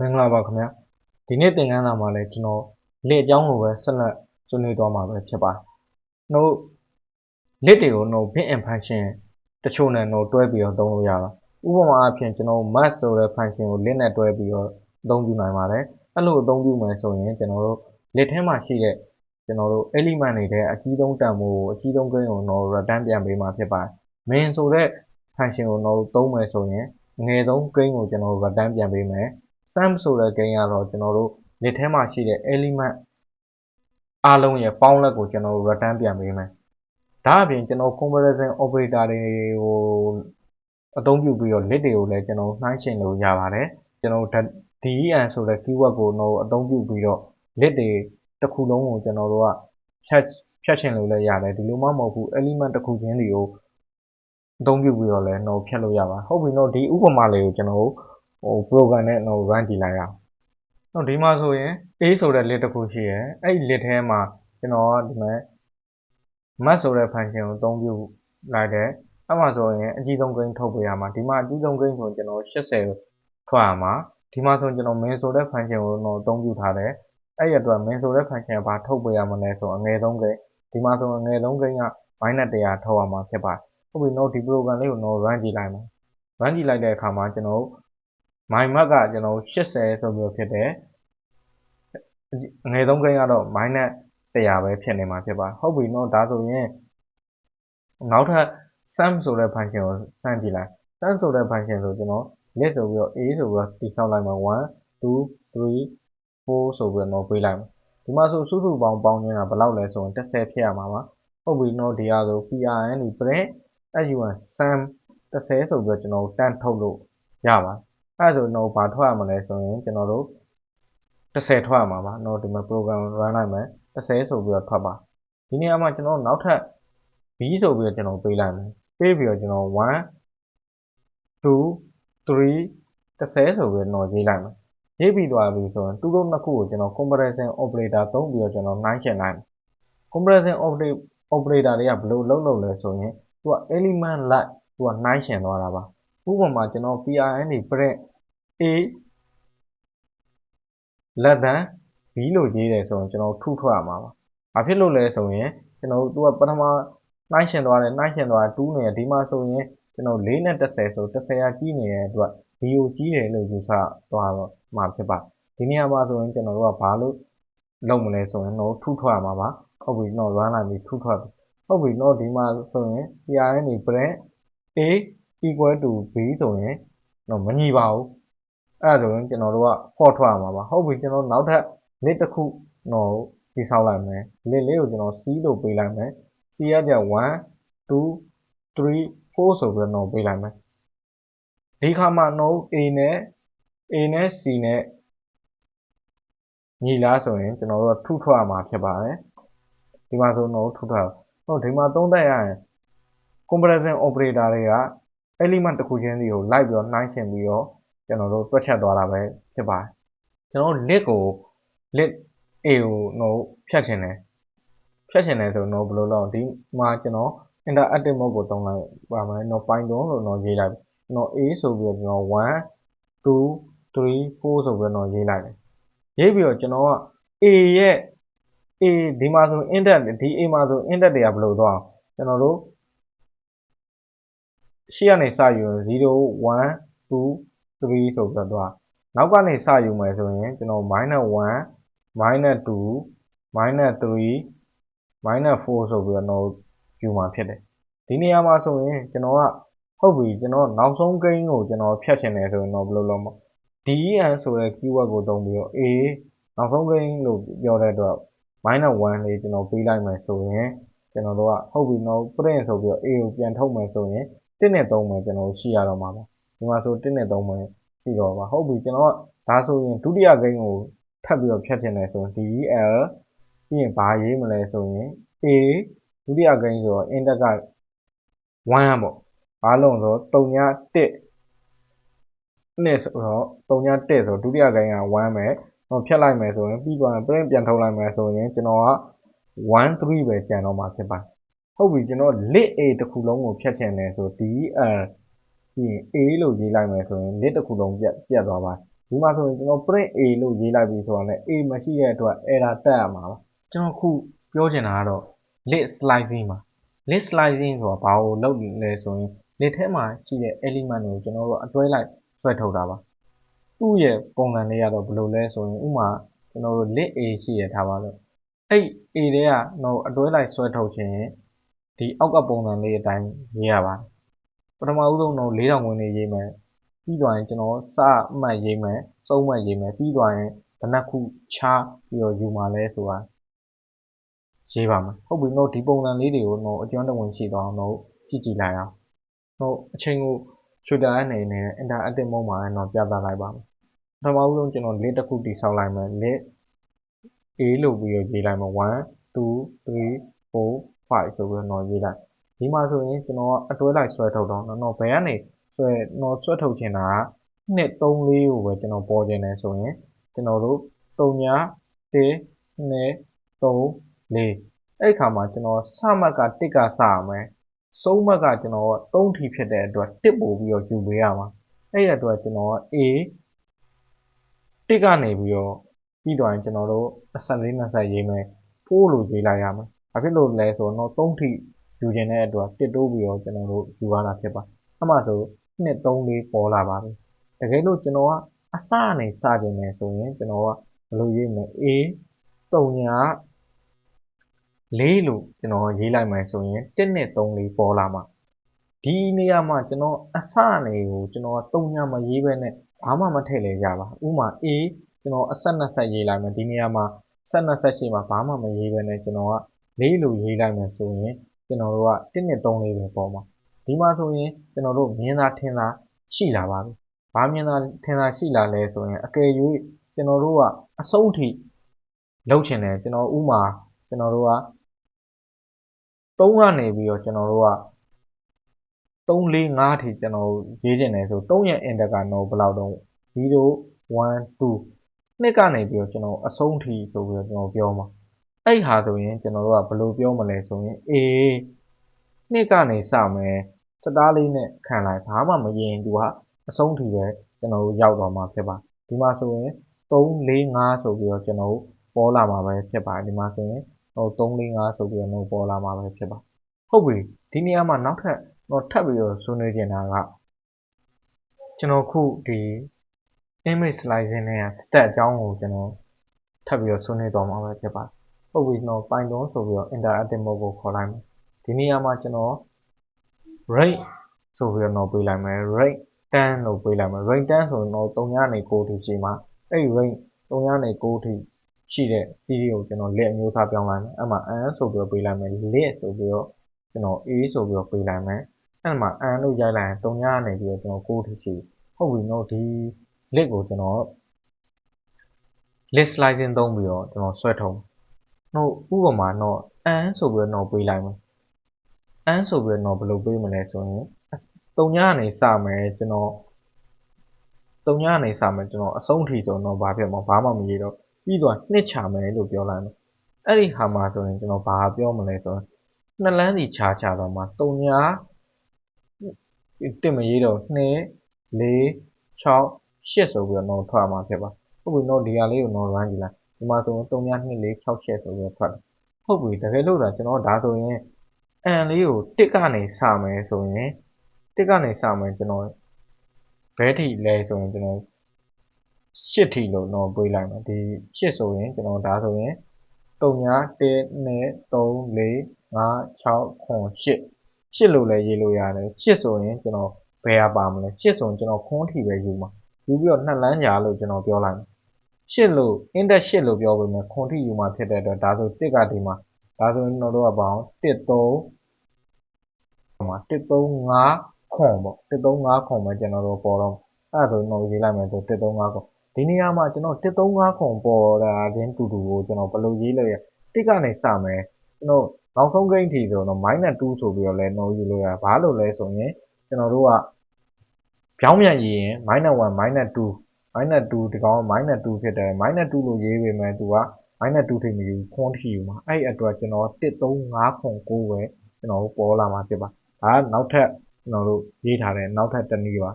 မင်္ဂလာပါခင်ဗျာဒီနေ့သင်ခန်းစာမှာလည်းကျွန်တော်လက်အကြောင်းကိုပဲဆက်လက်ဆွေးနွေးသွားမှာပဲဖြစ်ပါတယ်။တို့လက်တွေကိုတို့ bit and function တချို့နဲ့တို့တွဲပြီးတော့သုံးလို့ရတာ။ဥပမာအားဖြင့်ကျွန်တော် math ဆိုတဲ့ function ကိုလက်နဲ့တွဲပြီးတော့အသုံးပြုနိုင်ပါတယ်။အဲ့လိုအသုံးပြုမယ်ဆိုရင်ကျွန်တော်တို့လက်ထဲမှာရှိတဲ့ကျွန်တော်တို့ element တွေထဲအကြီးဆုံးတန်ဖိုးကိုအကြီးဆုံးကိန်းကိုတော့ return ပြန်ပေးမှာဖြစ်ပါတယ်။ main ဆိုတဲ့ function ကိုတော့သုံးမယ်ဆိုရင်အငယ်ဆုံးကိန်းကိုကျွန်တော် return ပြန်ပေးမယ်။ sum ဆိုတဲ့ gain ကတော့ကျွန်တော်တို့ list ထဲမှာရှိတဲ့ element အားလုံးရဲ့ပေါင်းလက်ကိုကျွန်တော်တို့ return ပြန်ပေးမယ်။ဒါအပြင်ကျွန်တော် comparison operator တွေကိုအသုံးပြုပြီးတော့ list တွေကိုလည်းကျွန်တော်နှိုင်းယှဉ်လို့ရပါတယ်။ကျွန်တော် den ဆိုတဲ့ keyword ကိုတော့အသုံးပြုပြီးတော့ list တွေတစ်ခုလုံးကိုကျွန်တော်တို့ကဖြတ်ဖြတ်ချင်လို့လည်းရတယ်ဒီလိုမှမဟုတ်ဘူး element တစ်ခုချင်းစီကိုအသုံးပြုပြီးတော့လည်းတော့ဖြတ်လို့ရပါတယ်။ဟုတ်ပြီနော်ဒီဥပမာလေးကိုကျွန်တော်တို့ ဟို program နဲ့တော့ run ကြည့်လိုက်ရအောင်။တော့ဒီမှာဆိုရင် a ဆိုတဲ့ list တစ်ခုရှိရယ်အဲ့ဒီ list ထဲမှာကျွန်တော်ကဒီမှာ math ဆိုတဲ့ function ကိုအသုံးပြုလိုက်တယ်အဲ့မှာဆိုရင်အကြီးဆုံး gain ထုတ်ပေးရမှာဒီမှာအကြီးဆုံး gain ဆိုကျွန်တော်80ထွက်ရမှာဒီမှာဆိုကျွန်တော် main ဆိုတဲ့ function ကိုတော့အသုံးပြုထားတယ်အဲ့ရအတွက် main ဆိုတဲ့ function ဘာထုတ်ပေးရမလဲဆိုအငယ်ဆုံး gain ဒီမှာဆိုအငယ်ဆုံး gain က -100 ထုတ်ရမှာဖြစ်ပါတယ်ဟုတ်ပြီနော်ဒီ program လေးကိုတော့ run ကြည့်လိုက်မယ် run ကြည့်လိုက်တဲ့အခါမှာကျွန်တော် my mark ကကျွန်တော်80ဆိုပြီးဖြစ်တယ်အငယ်ဆုံး gain ကတော့ minus 100ပဲဖြစ်နေမှာဖြစ်ပါဟုတ်ပြီနော်ဒါဆိုရင်နောက်ထပ် sum ဆိုတဲ့ function ကိုစမ်းကြည့်လိုက် sum ဆိုတဲ့ function ဆိုကျွန်တော် list ဆိုပြီးတော့ a ဆိုပြီးတော့တိဆောက်လိုက်မှာ1 2 3 4ဆိုပြီးတော့ပေးလိုက်မှာဒီမှာဆိုစုစုပေါင်းပေါင်းခြင်းကဘယ်လောက်လဲဆိုရင်30ဖြစ်ရမှာပါဟုတ်ပြီနော်ဒီဟာဆို prn print sun sum 30ဆိုပြီးတော့ကျွန်တော်တန်းထုတ်လို့ရပါတယ် အဲ့ဒါဆိုတော့ဘာထွက်ရမလဲဆိုရင်ကျွန်တော်တို့30ထွက်ရမှာပါတော့ဒီမှာ program run လိုက်မယ်30ဆိုပြီးတော့ထွက်ပါဒီနေရာမှာကျွန်တော်နောက်ထပ် b ဆိုပြီးတော့ကျွန်တော်ပေးလိုက်မယ်ပေးပြီးတော့ကျွန်တော်1 2 3 30ဆိုပြီးတော့ရေးလိုက်မယ်ရေးပြီးသွားပြီဆိုရင်သူတို့နှစ်ခုကိုကျွန်တော် comparison operator သုံးပြီးတော့ကျွန်တော်နှိုင်းယှဉ်လိုက်မယ် comparison operator တွေကဘယ်လိုလုပ်လို့လဲဆိုရင်သူက element like သူကနှိုင်းယှဉ်သွားတာပါ ဥပမာကျွန်တော် prn print a less than b လို့ရေးတယ်ဆိုရင်ကျွန်တော်ထုထွက်ရမှာပါ။ဘာဖြစ်လို့လဲဆိုရင်ကျွန်တော်တို့ကပထမနှိုင်းရှင်သွားတယ်နှိုင်းရှင်သွားတူးနေတယ်ဒီမှာဆိုရင်ကျွန်တော်4နဲ့30ဆို30ရာကြီးနေတဲ့အတွက် b ကိုကြီးတယ်လို့ယူဆသွားတော့မှာဖြစ်ပါဒီနေရာမှာဆိုရင်ကျွန်တော်တို့ကဘာလို့လုပ်မလဲဆိုရင်တော့ထုထွက်ရမှာပါဟုတ်ပြီတော့ run လိုက်ပြီးထုထွက်ပြီဟုတ်ပြီတော့ဒီမှာဆိုရင် PRN နေ print a equal to b ဆိုရင်တော့မညီပါဘူးအဲ့ဒါဆိုရင်ကျွန်တော်တို့က for ထွက်ရမှာပါဟုတ်ပြီကျွန်တော်နောက်ထပ် list တစ်ခုတော့တိဆောက်လိုက်မယ် list လေးကိုကျွန်တော် c လို့ပေးလိုက်မယ် c ရကြ1 2 3 4ဆိုပြီးတော့ပေးလိုက်မယ်ဒီခါမှာ node a နဲ့ a နဲ့ c နဲ့ညီလားဆိုရင်ကျွန်တော်တို့ကထုထွက်ရမှာဖြစ်ပါတယ်ဒီမှာဆိုတော့ထုထွက်ဟုတ်ဒီမှာသုံးသပ်ရရင် comparison operator တွေက element တစ်ခုချင်းစီကိုလိုက်ပြီးတော့နှိုင်းယှဉ်ပြီးတော့ကျွန်တော်တို့တွက်ချက်သွားတာပဲဖြစ်ပါတယ်ကျွန်တော် list ကို list a ကိုတော့ဖြတ်ချင်တယ်ဖြတ်ချင်တယ်ဆိုတော့ဘယ်လိုလုပ်ဒီမှာကျွန်တော် interactive mode ကိုတုံးလိုက်ပါမယ်တော့ python လို့တော့ရေးလိုက်တော့ a ဆိုပြီးတော့ကျွန်တော်1 2 3 4ဆိုပြီးတော့ရေးလိုက်တယ်ရေးပြီးတော့ကျွန်တော်က a ရဲ့ a ဒီမှာဆို index ဒီ a မှာဆို index တွေကဘယ်လိုသွားကျွန်တော်တို့ ရှေ့ကနေစယူ0 1 2 3ဆိုပြီးတော့သွားနောက်ကနေစယူမယ်ဆိုရင်ကျွန်တော် -1 -2 -3 -4 ဆိုပြီးတော့ယူမှာဖြစ်တယ်ဒီနေရာမှာဆိုရင်ကျွန်တော်ကဟုတ်ပြီကျွန်တော်နောက်ဆုံးကိန်းကိုကျွန်တော်ဖြတ်ချင်တယ်ဆိုရင်တော့ဘယ်လိုလုပ်မလဲ den ဆိုတဲ့ keyword ကိုသုံးပြီးတော့ a နောက်ဆုံးကိန်းလို့ပြောတဲ့အတွက် -1 လေးကျွန်တော်ပေးလိုက်မယ်ဆိုရင်ကျွန်တော်တို့ကဟုတ်ပြီနော် print ဆိုပြီးတော့ a ကိုပြန်ထုတ်မယ်ဆိုရင် 1နဲ့3မယ်ကျွန်တော်ရှိရတော့မှာပါဒီမှာဆို1နဲ့3မယ်ရှိတော့ပါဟုတ်ပြီကျွန်တော်ကဒါဆိုရင်ဒုတိယဂိမ်းကိုထပ်ပြီးတော့ဖြတ်ချင်တယ်ဆိုရင် del ပြီးရင်ဘာရေးမလဲဆိုရင် a ဒုတိယဂိမ်းဆိုတော့ index က1ပေါ့အားလုံးဆို3ည1နဲ့ဆိုတော့3ည1ဆိုဒုတိယဂိမ်းက1ပဲတော့ဖြတ်လိုက်မယ်ဆိုရင်ပြီးသွားရင် print ပြန်ထုတ်လိုက်မယ်ဆိုရင်ကျွန်တော်က1 3ပဲကျန်တော့မှာဖြစ်ပါတယ် ဟုတ်ပြီကျွန်တော် lit a တစ်ခုလုံးကိုဖြတ်ချင်တယ်ဆို del ပြီးရင် a လို့ရေးလိုက်မယ်ဆိုရင် lit တစ်ခုလုံးပြတ်ပြတ်သွားပါတယ်ဒီမှာဆိုရင်ကျွန်တော် print A လို့ရေးလိုက်ပြီဆိုတော့လည်း A မရှိတဲ့အတွက် error တက်ရမှာပါကျွန်တော်ခုပြောချင်တာကတော့ list slicing ပါ list slicing ဆိုတာဘာကိုလုပ်လဲဆိုရင် list ထဲမှာရှိတဲ့ element တွေကိုကျွန်တော်တို့အတွဲလိုက်ဆွဲထုတ်တာပါသူ့ရဲ့ပုံစံလေးကတော့ဘယ်လိုလဲဆိုရင်ဥမာကျွန်တော်တို့ list A ရှိရထားပါလို့အဲ့ A တွေကတော့အတွဲလိုက်ဆွဲထုတ်ခြင်း ဒီအောက်ကပုံစံလေးအတိုင်းရေးရပါတယ်ပထမဦးဆုံးတော့4000ဝင်နေရေးမယ်ပြီးသွားရင်ကျွန်တော်စအမှတ်ရေးမယ်စုံးမှတ်ရေးမယ်ပြီးသွားရင်ဘယ်နှခုချပြီးတော့ယူမှာလဲဆိုတာရေးပါမယ်ဟုတ်ပြီတော့ဒီပုံစံလေးတွေကိုတော့အကျွမ်းတဝင်ရှိသွားအောင်တော့ကြည့်ကြည့်လိုက်အောင်တော့အချိန်ကိုချွတ်တာအနေနဲ့ interactive mode မှာတော့ပြသလိုက်ပါမယ်ပထမဦးဆုံးကျွန်တော် list တစ်ခုတိဆောက်လိုက်မယ် list A လို့ပြီးတော့ရေးလိုက်မယ်1 2 3 4 5ဆိုပြီးတော့ရေးလိုက်ဒီမှာဆိုရင်ကျွန်တော်အတွဲလိုက်ဆွဲထုတ်တော့တော့ဘယ်ကနေဆွဲတော့ဆွဲထုတ်ချင်တာက2 3 4ကိုပဲကျွန်တော်ပေါ်ချင်တယ်ဆိုရင်ကျွန်တော်တို့3ညာ1 2 3 4အဲ့ခါမှာကျွန်တော်စမှတ်က1ကစရမယ်စုံးမှတ်ကကျွန်တော်3ထီဖြစ်တဲ့အတွက်1ပို့ပြီးတော့ယူပေးရမှာအဲ့ရအတွက်ကျွန်တော် A 1ကနေပြီးတော့ပြီးတော့ရင်ကျွန်တော်တို့24 20ရေးမယ်4လို့ရေးလိုက်ရမယ် ဘာဖြစ်လို့လဲဆိုတော့3ထီယူခြင်းတဲ့အတွက်1တိုးပြီးတော့ကျွန်တော်တို့ယူရတာဖြစ်ပါအဲ့မှာဆို2 3 4ပေါ်လာပါပြီတကယ်လို့ကျွန်တော်ကအစအနေစခြင်းနေဆိုရင်ကျွန်တော်ကဘယ်လိုရေးမလဲ A 3ညာ4လို့ကျွန်တော်ရေးလိုက်မယ်ဆိုရင်1နဲ့3လေးပေါ်လာမှာဒီနေရာမှာကျွန်တော်အစအနေကိုကျွန်တော်3ညာမရေးဘဲနဲ့ဘာမှမထည့်လဲကြပါဥမာ A ကျွန်တော်အဆက်နှစ်ဆက်ရေးလိုက်မယ်ဒီနေရာမှာဆက်နှစ်ဆက်ရှိမှာဘာမှမရေးဘဲနဲ့ကျွန်တော်က 4လို့ရေးလိုက်မယ်ဆိုရင်ကျွန်တော်တို့က1နဲ့3လေးပဲပေါ်မှာဒီမှာဆိုရင်ကျွန်တော်တို့မြင်သာထင်သာရှိလာပါပြီဘာမြင်သာထင်သာရှိလာလဲဆိုရင်အကယ်၍ကျွန်တော်တို့ကအဆုံးထိလုပ်ချင်တယ်ကျွန်တော်ဥမာကျွန်တော်တို့က3ကနေပြီးတော့ကျွန်တော်တို့က3 4 5ထိကျွန်တော်ရေးချင်တယ်ဆို3ရဲ့ enter ကတော့ဘယ်လောက်တော့0 1 2နှစ်ကနေပြီးတော့ကျွန်တော်အဆုံးထိဆိုပြီးတော့ကျွန်တော်ပြောမှာ အဲ့ဟာဆိုရင်ကျွန်တော်တို့ကဘယ်လိုပြောမလဲဆိုရင် A နှစ်ကနေစမယ်စတားလေးနဲ့ခံလိုက်ဘာမှမရင်သူကအဆုံးထိပဲကျွန်တော်တို့ရောက်သွားမှာဖြစ်ပါဒီမှာဆိုရင်3 4 5ဆိုပြီးတော့ကျွန်တော်တို့ပေါ်လာမှာပဲဖြစ်ပါတယ်ဒီမှာဆိုရင်ဟို3 4 5ဆိုပြီးတော့ပေါ်လာမှာပဲဖြစ်ပါဟုတ်ပြီဒီနေရာမှာနောက်ထပ်တော့ထပ်ပြီးတော့ဆွေးနွေးချင်တာကကျွန်တော်ခုဒီ image slicing နဲ့ stat အကြောင်းကိုကျွန်တော်ထပ်ပြီးတော့ဆွေးနွေးသွားမှာပဲဖြစ်ပါ ဟုတ်ပြီကျွန်တော် Python ဆိုပြီးတော့ interactive mode ကိုခေါ်လိုက်မယ်ဒီနေရာမှာကျွန်တော် rate ဆိုပြီးတော့ပေးလိုက်မယ် rate 10လို့ပေးလိုက်မယ် rate 10ဆိုရင်တော့3ညနေ9ထိရှိမှာအဲ့ rate 3ညနေ9ထိရှိတဲ့ series ကိုကျွန်တော် list အမျိုးအစားပြောင်းလိုက်မယ်အဲ့မှာ n ဆိုပြီးတော့ပေးလိုက်မယ် list ဆိုပြီးတော့ကျွန်တော် a ဆိုပြီးတော့ပေးလိုက်မယ်အဲ့မှာ n လို့ရိုက်လိုက်ရင်3ညနေပြီးတော့ကျွန်တော်9ထိရှိဟုတ်ပြီနော်ဒီ list ကိုကျွန်တော် list slicing သုံးပြီးတော့ကျွန်တော်ဆွဲထုတ် နော်ဥပမာတော့ n ဆိုပြီးတော့ပေးလိုက်မယ် n ဆိုပြီးတော့ဘယ်လိုပေးမလဲဆိုရင်3ညနေစမယ်ကျွန်တော်3ညနေစမယ်ကျွန်တော်အဆုံးထိဆိုတော့ဘာဖြစ်မှာဘာမှမရေးတော့ပြီးတော့နှစ်ချမယ်လို့ပြောလိုက်မယ်အဲ့ဒီဟာမှာဆိုရင်ကျွန်တော်ဘာပြောမလဲဆိုရင်နှစ်လမ်းစီခြားခြားတော့မှာ3ညတစ်မရေးတော့2 4 6 8ဆိုပြီးတော့ထွက်မှာဖြစ်ပါဟုတ်ပြီတော့ဒီဟာလေးကိုတော့ run ကြည့်လိုက် ဒီမှာဆိုရင်3ည2 4 6 8ဆိုပြီးတော့ထွက်တယ်ဟုတ်ပြီတကယ်လို့ဒါကျွန်တော်ဒါဆိုရင် n လေးကို1ကနေစမယ်ဆိုရင်1ကနေစမယ်ကျွန်တော်ဘဲထိလဲဆိုရင်ကျွန်တော်8ထိလို့တော့တွေးလိုက်မယ်ဒီ8ဆိုရင်ကျွန်တော်ဒါဆိုရင်3ည1 2 3 4 5 6 9 8 8လို့လည်းရေးလို့ရတယ်8ဆိုရင်ကျွန်တော်ဘယ်ဟာပါမလဲ8ဆိုရင်ကျွန်တော်ခွန်းထိပဲယူမှာယူပြီးတော့နှစ်လမ်းကြာလို့ကျွန်တော်ပြောလိုက်မယ် 8လို့ index 8လို့ပြောပေမဲ့ခွန်ထိယူမှာဖြစ်တဲ့အတွက်ဒါဆို1ကဒီမှာဒါဆိုရင်ကျွန်တော်တို့ကပေါင်း1 3မှာ135ခွန်ပေါ့135ခွန်ပဲကျွန်တော်တို့ပေါ်တော့အဲ့ဒါဆိုတော့ရေးလိုက်မယ်ဆို135ခွန်ဒီနေရာမှာကျွန်တော်135ခွန်ပေါ်တာချင်းတူတူကိုကျွန်တော်ဘယ်လိုရေးလဲ1ကနေစမယ်ကျွန်တော်နောက်ဆုံးဂိမ်းထိဆိုတော့ -2 ဆိုပြီးတော့လဲနှိုးယူလို့ရဘာလို့လဲဆိုရင်ကျွန်တော်တို့ကပြောင်းပြန်ရေးရင် -1 -2 -2 ဒီကောင် -2 ဖြစ်တယ် -2 လို့ရေးပေမဲ့ သူက -2 ထိမယူခွန်းထိယူမှာ အဲ့အတွက် ကျွန်တော်135ခွန်9ပဲ ကျွန်တော်ပေါ်လာမှာဖြစ်ပါဒါက နောက်ထပ် ကျွန်တော်တို့ ရေးထားတဲ့ နောက်ထပ်တစ်နည်းပါ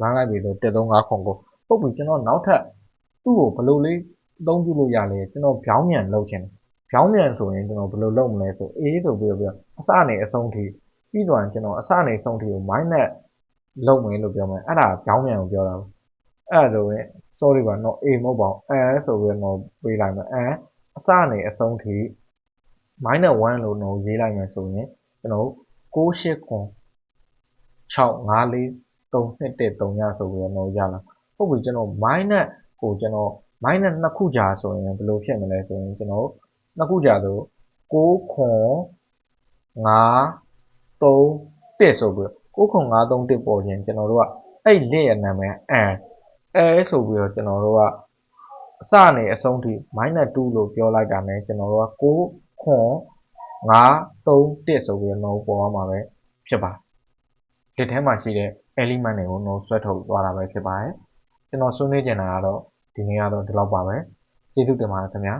လမ်းလိုက်ပြီဆို135ခွန်9ပုတ်ပြီးကျွန်တော် နောက်ထပ် သူ့ကို ဘယ်လိုလေး အသုံးပြုလို့ရလဲ ကျွန်တော်ဗျောင်းမြန်လုပ်ချင်တယ်ဗျောင်းမြန်ဆိုရင် ကျွန်တော် ဘယ်လိုလုပ်မလဲဆိုအေးဆိုပြီးတော့ပြောအစနေ အဆုံးထိ ပြီးတော့ကျွန်တော် အစနေ အဆုံးထိကို mind နဲ့လုပ်မယ်လို့ပြောမယ် အဲ့ဒါဗျောင်းမြန်ကို ပြောတာပါ အဲ့ဒါဆိုရင် sorry ပါတော့ A မဟုတ်ပါဘူးအဲဆိုပြီးတော့ပေးလိုက်မယ်အဲအစနေအဆုံးထိ minus 1လို့တော့ရေးလိုက်မယ်ဆိုရင်ကျွန်တော်68ခွန်6 5 4 3 2 1 3ညဆိုပြီးတော့ရလာဟုတ်ပြီကျွန်တော် minus ကိုကျွန်တော် minus နှစ်ခုကြာဆိုရင်ဘယ်လိုဖြစ်မလဲဆိုရင်ကျွန်တော်နှစ်ခုကြာဆို6ခွန်5 3 1ဆိုပြီး6ခွန်5 3 1ပေါ်ခြင်းကျွန်တော်တို့ကအဲ့လက်ရဲ့နာမည်အန် အဲဆိုပြီးတော့ကျွန်တော်တို့ကအစနေအဆုံးထိ minus 2လို့ပြောလိုက်တာနဲ့ကျွန်တော်တို့က6ခွန်5 3 1ဆိုပြီးတော့ပေါ်သွားမှာပဲဖြစ်ပါတယ်လက်ထဲမှာရှိတဲ့ element တွေကိုတော့ဆွဲထုတ်သွားတာပဲဖြစ်ပါတယ်ကျွန်တော်ဆွေးနွေးကြတာကတော့ဒီနေ့ကတော့ဒီလောက်ပါပဲကျေးဇူးတင်ပါတယ်ခင်ဗျာ